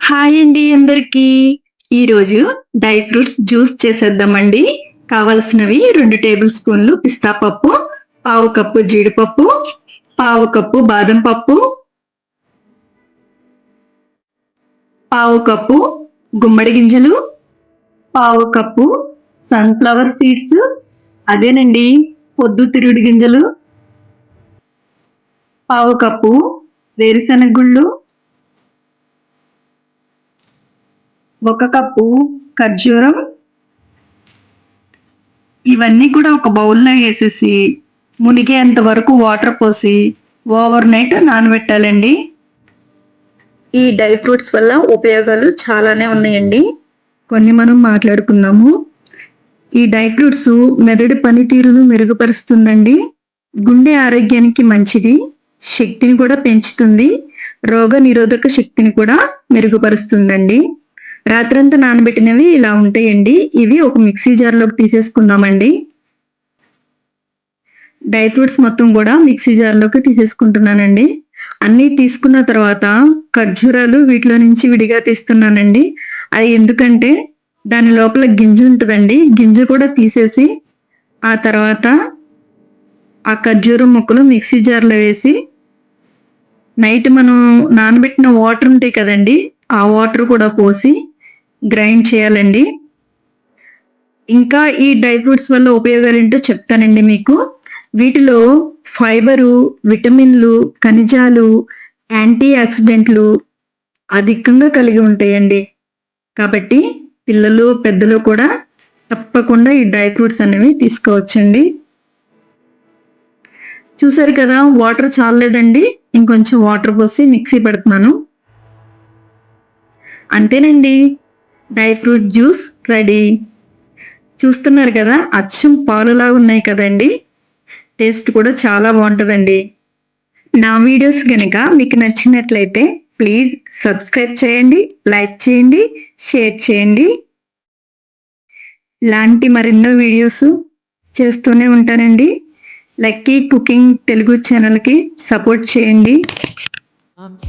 Hi అండి అందరికి. ఈరోజు డ్రై ఫ్రూట్స్ జ్యూస్ చేసేద్దామండి. కావలసినవి రెండు టేబుల్ స్పూన్లు పిస్తా పప్పు పావు కప్పు జీడిపప్పు పావు కప్పు బాదం పప్పు పావు కప్పు గుమ్మడి గింజలు పావు కప్పు సన్ఫ్లవర్ సీడ్స్ అదేనండి పొద్దు తిరుడు గింజలు పావు కప్పు వేరుశనగ గుళ్ళు ఒక కప్పు ఖర్జూరం. ఇవన్నీ కూడా ఒక బౌల్లో వేసేసి మునిగేంత వరకు వాటర్ పోసి ఓవర్ నైట్ నానబెట్టాలండి. ఈ డ్రై ఫ్రూట్స్ వల్ల ఉపయోగాలు చాలానే ఉన్నాయండి. కొన్ని మనం మాట్లాడుకుందాము. ఈ డ్రై ఫ్రూట్స్ మెదడు పనితీరును మెరుగుపరుస్తుందండి. గుండె ఆరోగ్యానికి మంచిది. శక్తిని కూడా పెంచుతుంది. రోగ నిరోధక శక్తిని కూడా మెరుగుపరుస్తుందండి. రాత్రంతా నానబెట్టినవి ఇలా ఉంటాయండి. ఇవి ఒక మిక్సీ జార్లోకి తీసేసుకుందామండి. డ్రై ఫ్రూట్స్ మొత్తం కూడా మిక్సీ జార్లోకి తీసేసుకుంటున్నానండి. అన్నీ తీసుకున్న తర్వాత ఖర్జూరాలు వీటిలో నుంచి విడిగా తీస్తున్నానండి. అది ఎందుకంటే దాని లోపల గింజ ఉంటుందండి. గింజ కూడా తీసేసి ఆ తర్వాత ఆ ఖర్జూరం ముక్కలు మిక్సీ జార్లో వేసి నైట్ మనం నానబెట్టిన వాటర్ ఉంటాయి కదండి ఆ వాటర్ కూడా పోసి గ్రైండ్ చేయాలండి. ఇంకా ఈ డ్రై ఫ్రూట్స్ వల్ల ఉపయోగాలు ఏంటో చెప్తానండి మీకు. వీటిలో ఫైబరు విటమిన్లు ఖనిజాలు యాంటీ ఆక్సిడెంట్లు అధికంగా కలిగి ఉంటాయండి. కాబట్టి పిల్లలు పెద్దలు కూడా తప్పకుండా ఈ డ్రై ఫ్రూట్స్ అనేవి తీసుకోవచ్చండి. చూసారు కదా వాటర్ చాలలేదండి. ఇంకొంచెం వాటర్ పోసి మిక్సీ పెడుతున్నాను. అంతేనండి. Dry fruit juice ready. చూస్తున్నారు కదా అచ్చం పాలులా ఉన్నాయి కదండి. టేస్ట్ కూడా చాలా బాగుంటుందండి. నా వీడియోస్ కనుక మీకు నచ్చినట్లయితే ప్లీజ్ సబ్స్క్రైబ్ చేయండి లైక్ చేయండి షేర్ చేయండి. లాంటి మరెన్నో వీడియోస్ చేస్తూనే ఉంటానండి. లక్కీ కుకింగ్ తెలుగు ఛానల్కి సపోర్ట్ చేయండి. Um,